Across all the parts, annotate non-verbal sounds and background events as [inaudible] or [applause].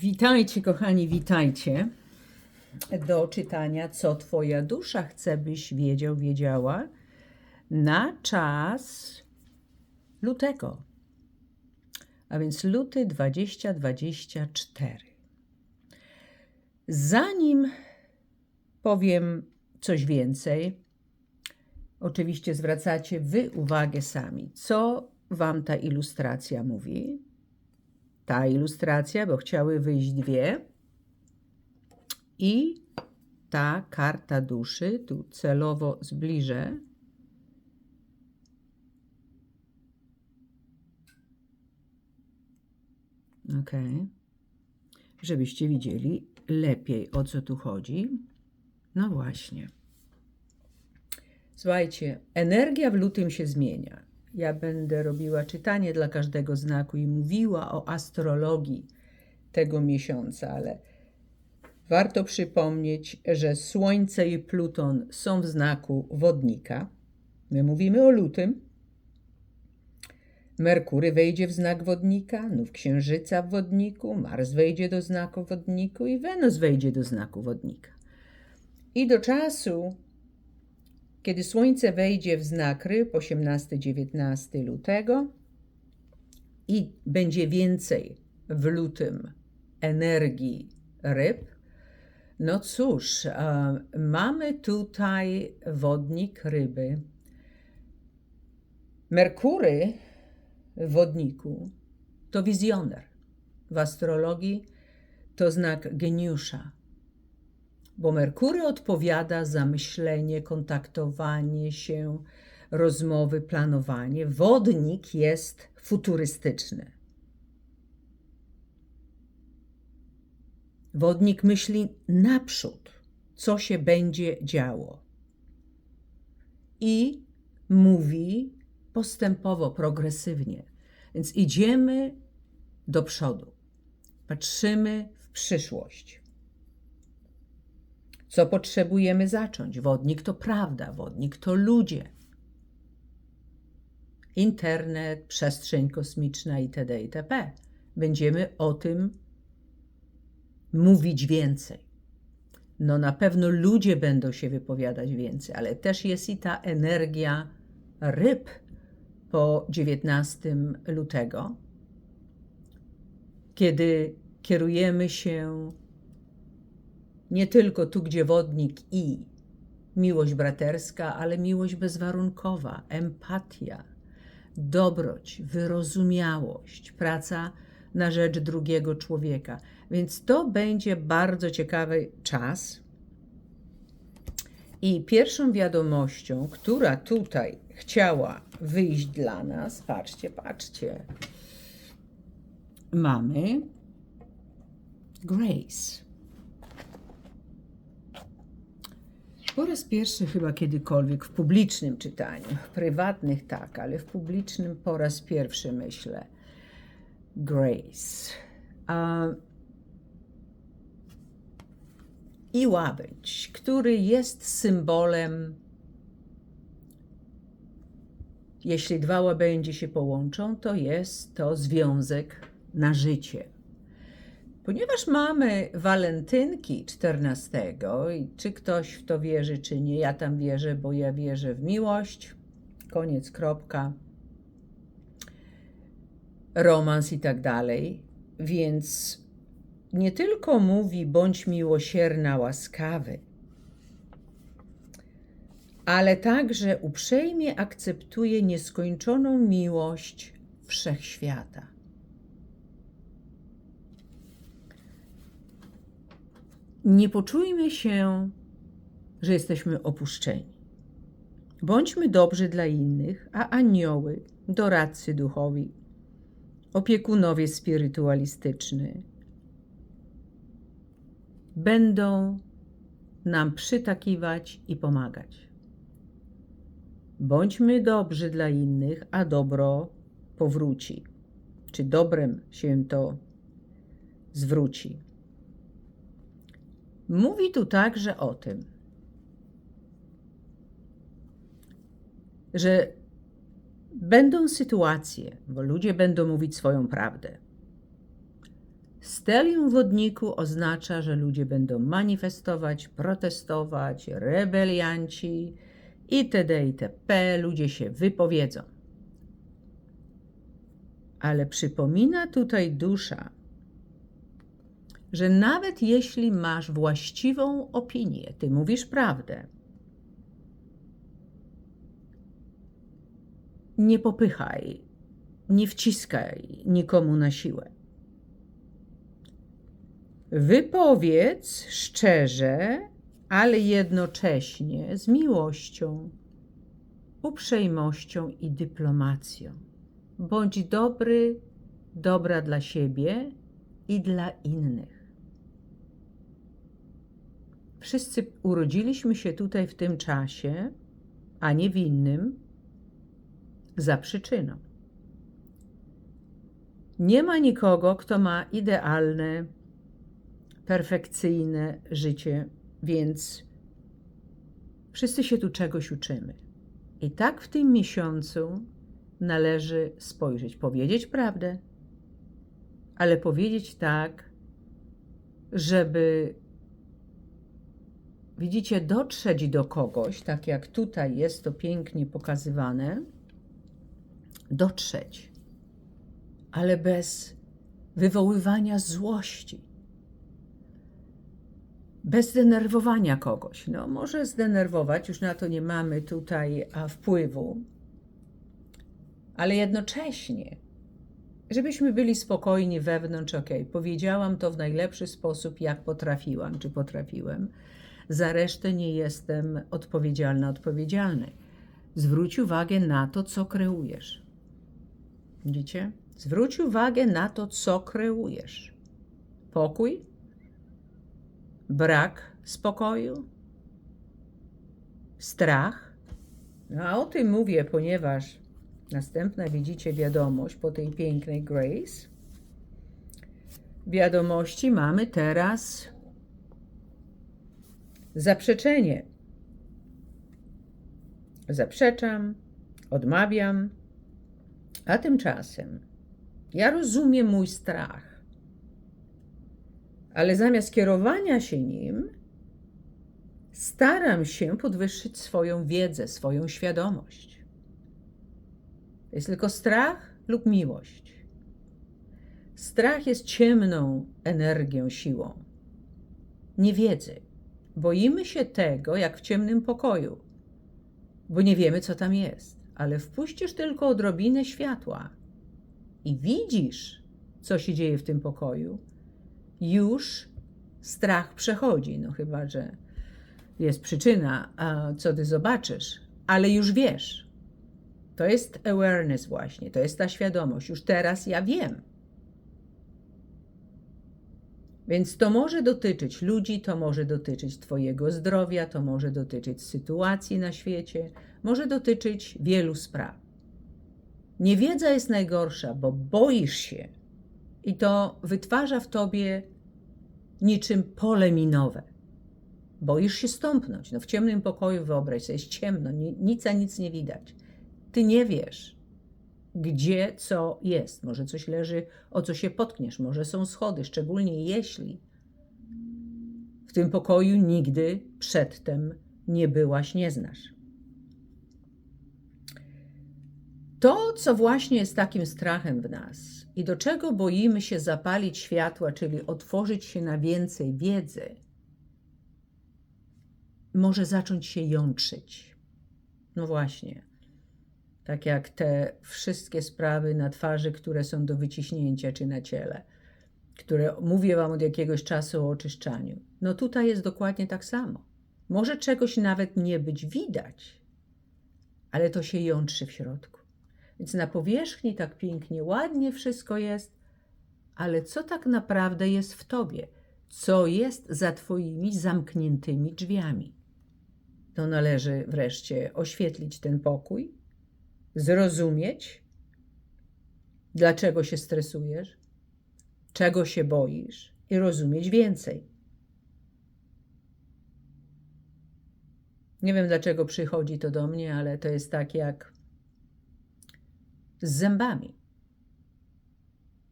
Witajcie, kochani, witajcie do czytania, co Twoja dusza chce, byś wiedział, wiedziała na czas lutego. A więc luty 2024. Zanim powiem coś więcej, oczywiście zwracacie Wy uwagę sami, co Wam ta ilustracja mówi ta ilustracja, bo chciały wyjść dwie. I ta karta duszy, tu celowo zbliżę. Ok. Żebyście widzieli lepiej o co tu chodzi. No właśnie. Słuchajcie, energia w lutym się zmienia ja będę robiła czytanie dla każdego znaku i mówiła o astrologii tego miesiąca, ale warto przypomnieć, że Słońce i Pluton są w znaku wodnika. My mówimy o lutym. Merkury wejdzie w znak wodnika, nów księżyca w wodniku, Mars wejdzie do znaku wodniku i Wenus wejdzie do znaku wodnika. I do czasu, kiedy Słońce wejdzie w znak ryb 18-19 lutego i będzie więcej w lutym energii ryb, no cóż, mamy tutaj wodnik ryby. Merkury w wodniku to wizjoner. W astrologii to znak geniusza bo Merkury odpowiada za myślenie, kontaktowanie się, rozmowy, planowanie. Wodnik jest futurystyczny. Wodnik myśli naprzód, co się będzie działo. I mówi postępowo, progresywnie. Więc idziemy do przodu. Patrzymy w przyszłość. Co potrzebujemy zacząć? Wodnik to prawda, wodnik to ludzie. Internet, przestrzeń kosmiczna itd. itp. Będziemy o tym mówić więcej. No na pewno ludzie będą się wypowiadać więcej, ale też jest i ta energia ryb po 19 lutego, kiedy kierujemy się nie tylko tu, gdzie wodnik i miłość braterska, ale miłość bezwarunkowa, empatia, dobroć, wyrozumiałość, praca na rzecz drugiego człowieka. Więc to będzie bardzo ciekawy czas. I pierwszą wiadomością, która tutaj chciała wyjść dla nas, patrzcie, patrzcie, mamy Grace. Po raz pierwszy chyba kiedykolwiek w publicznym czytaniu, w prywatnych tak, ale w publicznym po raz pierwszy myślę. Grace. A I łabędź, który jest symbolem, jeśli dwa łabędzie się połączą, to jest to związek na życie Ponieważ mamy walentynki 14 i czy ktoś w to wierzy, czy nie, ja tam wierzę, bo ja wierzę w miłość. Koniec, kropka. Romans i tak dalej. Więc nie tylko mówi bądź miłosierna, łaskawy, ale także uprzejmie akceptuje nieskończoną miłość wszechświata. Nie poczujmy się, że jesteśmy opuszczeni. Bądźmy dobrzy dla innych, a anioły, doradcy duchowi, opiekunowie spirytualistyczni będą nam przytakiwać i pomagać. Bądźmy dobrzy dla innych, a dobro powróci, czy dobrem się to zwróci. Mówi tu także o tym, że będą sytuacje, bo ludzie będą mówić swoją prawdę. Stelium wodniku oznacza, że ludzie będą manifestować, protestować, rebelianci itd. itp. Ludzie się wypowiedzą. Ale przypomina tutaj dusza, że nawet jeśli masz właściwą opinię, ty mówisz prawdę, nie popychaj, nie wciskaj nikomu na siłę. Wypowiedz szczerze, ale jednocześnie z miłością, uprzejmością i dyplomacją. Bądź dobry, dobra dla siebie i dla innych. Wszyscy urodziliśmy się tutaj w tym czasie, a nie w innym, za przyczyną. Nie ma nikogo, kto ma idealne, perfekcyjne życie, więc wszyscy się tu czegoś uczymy. I tak w tym miesiącu należy spojrzeć, powiedzieć prawdę, ale powiedzieć tak, żeby, widzicie, dotrzeć do kogoś, tak jak tutaj jest to pięknie pokazywane, dotrzeć, ale bez wywoływania złości, bez denerwowania kogoś. No, może zdenerwować, już na to nie mamy tutaj wpływu, ale jednocześnie, żebyśmy byli spokojni wewnątrz, ok, powiedziałam to w najlepszy sposób, jak potrafiłam, czy potrafiłem, za resztę nie jestem odpowiedzialna, odpowiedzialny. Zwróć uwagę na to, co kreujesz. Widzicie? Zwróć uwagę na to, co kreujesz. Pokój, brak spokoju, strach. No, a o tym mówię, ponieważ następna widzicie wiadomość po tej pięknej Grace. Wiadomości mamy teraz zaprzeczenie. Zaprzeczam, odmawiam, a tymczasem ja rozumiem mój strach, ale zamiast kierowania się nim, staram się podwyższyć swoją wiedzę, swoją świadomość. To jest tylko strach lub miłość. Strach jest ciemną energią, siłą. Niewiedzy. Boimy się tego, jak w ciemnym pokoju, bo nie wiemy, co tam jest ale wpuścisz tylko odrobinę światła i widzisz, co się dzieje w tym pokoju, już strach przechodzi. No chyba, że jest przyczyna, co ty zobaczysz, ale już wiesz. To jest awareness właśnie, to jest ta świadomość. Już teraz ja wiem. Więc to może dotyczyć ludzi, to może dotyczyć Twojego zdrowia, to może dotyczyć sytuacji na świecie, może dotyczyć wielu spraw. Niewiedza jest najgorsza, bo boisz się i to wytwarza w tobie niczym pole minowe. Boisz się stąpnąć. No w ciemnym pokoju wyobraź sobie, jest ciemno, nic a nic nie widać. Ty nie wiesz, gdzie co jest. Może coś leży, o co się potkniesz, może są schody, szczególnie jeśli w tym pokoju nigdy przedtem nie byłaś, nie znasz. To, co właśnie jest takim strachem w nas i do czego boimy się zapalić światła, czyli otworzyć się na więcej wiedzy, może zacząć się jątrzyć. No właśnie. Tak jak te wszystkie sprawy na twarzy, które są do wyciśnięcia, czy na ciele, które mówię Wam od jakiegoś czasu o oczyszczaniu. No tutaj jest dokładnie tak samo. Może czegoś nawet nie być widać, ale to się jątrzy w środku. Więc na powierzchni tak pięknie, ładnie wszystko jest, ale co tak naprawdę jest w tobie? Co jest za twoimi zamkniętymi drzwiami? To należy wreszcie oświetlić ten pokój, zrozumieć, dlaczego się stresujesz, czego się boisz i rozumieć więcej. Nie wiem, dlaczego przychodzi to do mnie, ale to jest tak jak z zębami.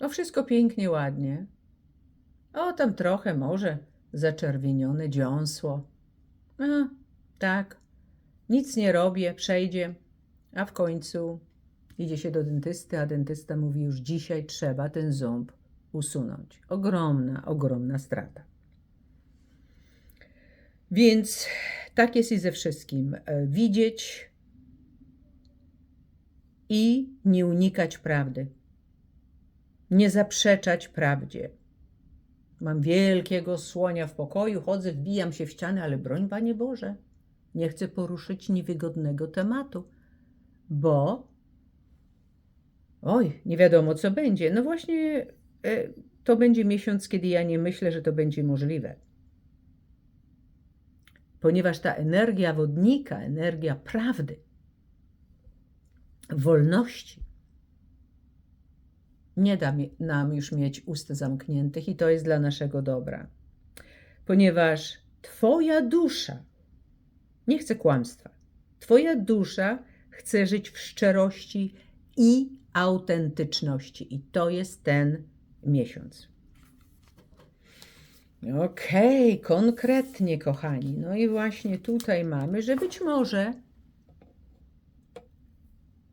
No wszystko pięknie, ładnie, O, tam trochę może zaczerwienione dziąsło. A, tak, nic nie robię, przejdzie, a w końcu idzie się do dentysty, a dentysta mówi już dzisiaj trzeba ten ząb usunąć. Ogromna, ogromna strata. Więc tak jest i ze wszystkim. E, Widzieć i nie unikać prawdy. Nie zaprzeczać prawdzie. Mam wielkiego słonia w pokoju, chodzę, wbijam się w ścianę, ale broń Panie Boże, nie chcę poruszyć niewygodnego tematu, bo oj, nie wiadomo co będzie. No właśnie e, to będzie miesiąc, kiedy ja nie myślę, że to będzie możliwe. Ponieważ ta energia wodnika, energia prawdy, wolności, nie da nam już mieć ust zamkniętych i to jest dla naszego dobra. Ponieważ Twoja dusza, nie chce kłamstwa, Twoja dusza chce żyć w szczerości i autentyczności. I to jest ten miesiąc. Okej, konkretnie, kochani. No i właśnie tutaj mamy, że być może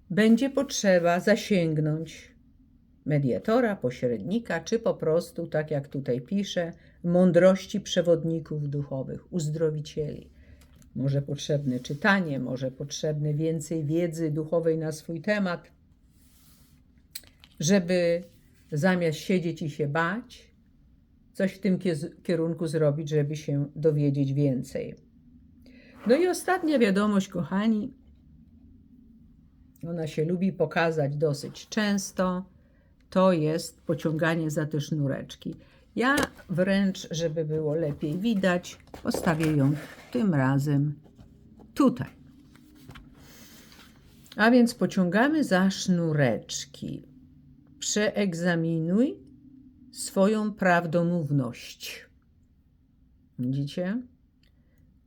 będzie potrzeba zasięgnąć mediatora, pośrednika, czy po prostu, tak jak tutaj pisze, mądrości przewodników duchowych, uzdrowicieli. Może potrzebne czytanie, może potrzebne więcej wiedzy duchowej na swój temat, żeby zamiast siedzieć i się bać, coś w tym kierunku zrobić, żeby się dowiedzieć więcej. No i ostatnia wiadomość, kochani, ona się lubi pokazać dosyć często, to jest pociąganie za te sznureczki. Ja wręcz, żeby było lepiej widać, postawię ją tym razem tutaj. A więc pociągamy za sznureczki. Przeegzaminuj swoją prawdomówność. Widzicie?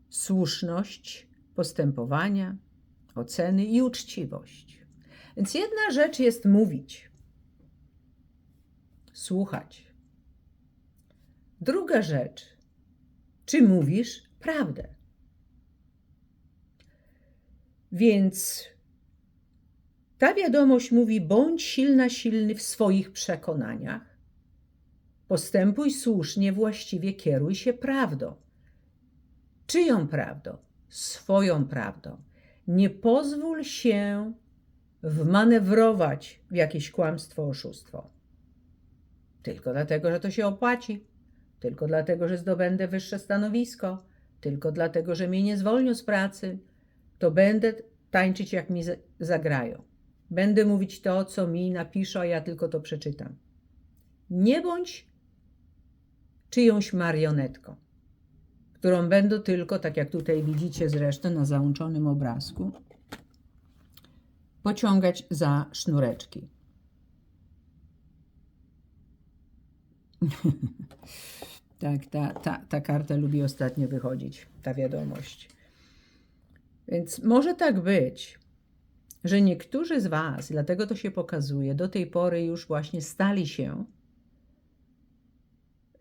Słuszność postępowania, oceny i uczciwość. Więc jedna rzecz jest mówić, słuchać. Druga rzecz, czy mówisz prawdę? Więc ta wiadomość mówi: bądź silna, silny w swoich przekonaniach. Postępuj słusznie, właściwie kieruj się prawdą. Czyją prawdą? Swoją prawdą. Nie pozwól się wmanewrować w jakieś kłamstwo, oszustwo. Tylko dlatego, że to się opłaci, tylko dlatego, że zdobędę wyższe stanowisko, tylko dlatego, że mnie nie zwolnią z pracy, to będę tańczyć, jak mi za- zagrają. Będę mówić to, co mi napiszą, a ja tylko to przeczytam. Nie bądź czyjąś marionetką, którą będę tylko, tak jak tutaj widzicie zresztą na załączonym obrazku, pociągać za sznureczki. [laughs] tak, ta, ta, ta karta lubi ostatnio wychodzić, ta wiadomość. Więc może tak być, że niektórzy z Was, dlatego to się pokazuje, do tej pory już właśnie stali się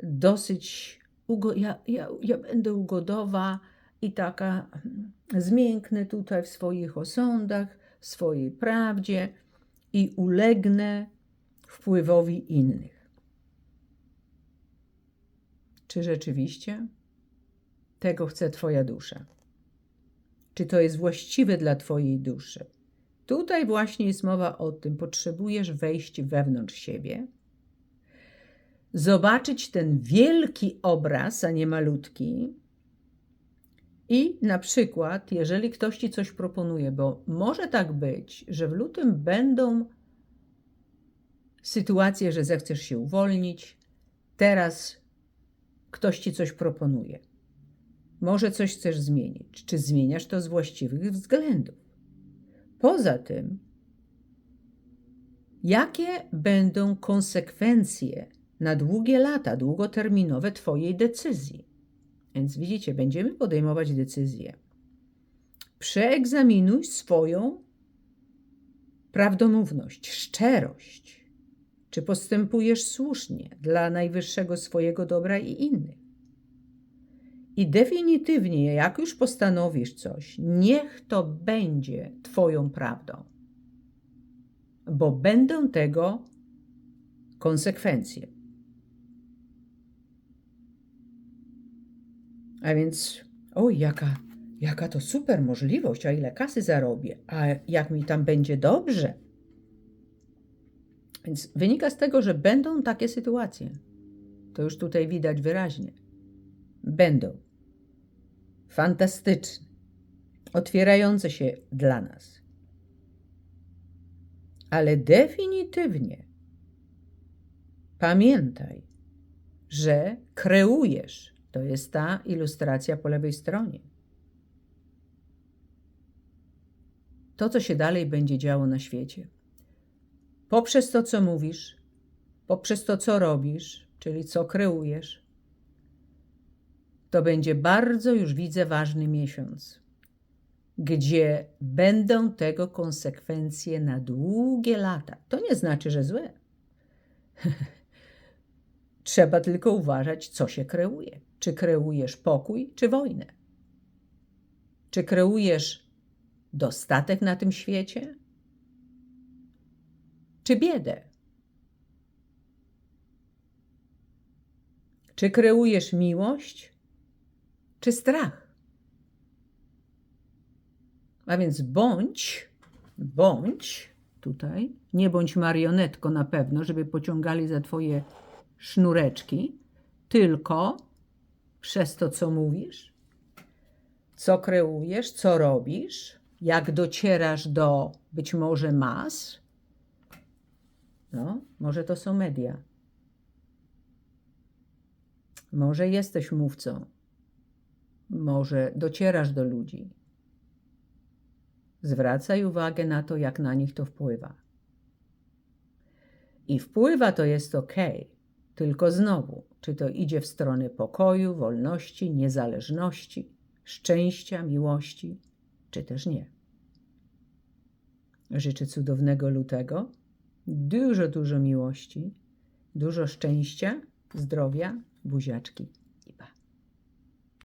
dosyć. Ugo- ja, ja, ja będę ugodowa i taka mm, zmięknę tutaj w swoich osądach, w swojej prawdzie i ulegnę wpływowi innych. Czy rzeczywiście tego chce Twoja dusza? Czy to jest właściwe dla Twojej duszy? Tutaj właśnie jest mowa o tym, potrzebujesz wejść wewnątrz siebie, zobaczyć ten wielki obraz, a nie malutki. I na przykład, jeżeli ktoś ci coś proponuje, bo może tak być, że w lutym będą sytuacje, że zechcesz się uwolnić, teraz ktoś ci coś proponuje. Może coś chcesz zmienić. Czy zmieniasz to z właściwych względów? Poza tym, jakie będą konsekwencje na długie lata, długoterminowe Twojej decyzji? Więc widzicie, będziemy podejmować decyzje. Przeegzaminuj swoją prawdomówność, szczerość, Czy postępujesz słusznie dla najwyższego swojego dobra i innych? I definitywnie, jak już postanowisz coś, niech to będzie Twoją prawdą, bo będą tego konsekwencje. A więc, oj, jaka, jaka to super możliwość, a ile kasy zarobię, a jak mi tam będzie dobrze. Więc wynika z tego, że będą takie sytuacje. To już tutaj widać wyraźnie. Będą fantastyczne, otwierające się dla nas. Ale definitywnie pamiętaj, że kreujesz. To jest ta ilustracja po lewej stronie. To, co się dalej będzie działo na świecie. Poprzez to, co mówisz, poprzez to, co robisz, czyli co kreujesz, to będzie bardzo, już widzę, ważny miesiąc, gdzie będą tego konsekwencje na długie lata. To nie znaczy, że złe. [laughs] Trzeba tylko uważać, co się kreuje. Czy kreujesz pokój, czy wojnę? Czy kreujesz dostatek na tym świecie, czy biedę? Czy kreujesz miłość, czy strach? A więc bądź, bądź tutaj, nie bądź marionetką na pewno, żeby pociągali za twoje sznureczki, tylko przez to, co mówisz, co kreujesz, co robisz, jak docierasz do być może mas. No, może to są media. Może jesteś mówcą. Może docierasz do ludzi. Zwracaj uwagę na to, jak na nich to wpływa. I wpływa to jest ok, tylko znowu, czy to idzie w stronę pokoju, wolności, niezależności, szczęścia, miłości, czy też nie. Życzę cudownego lutego, dużo, dużo miłości, dużo szczęścia, zdrowia, buziaczki.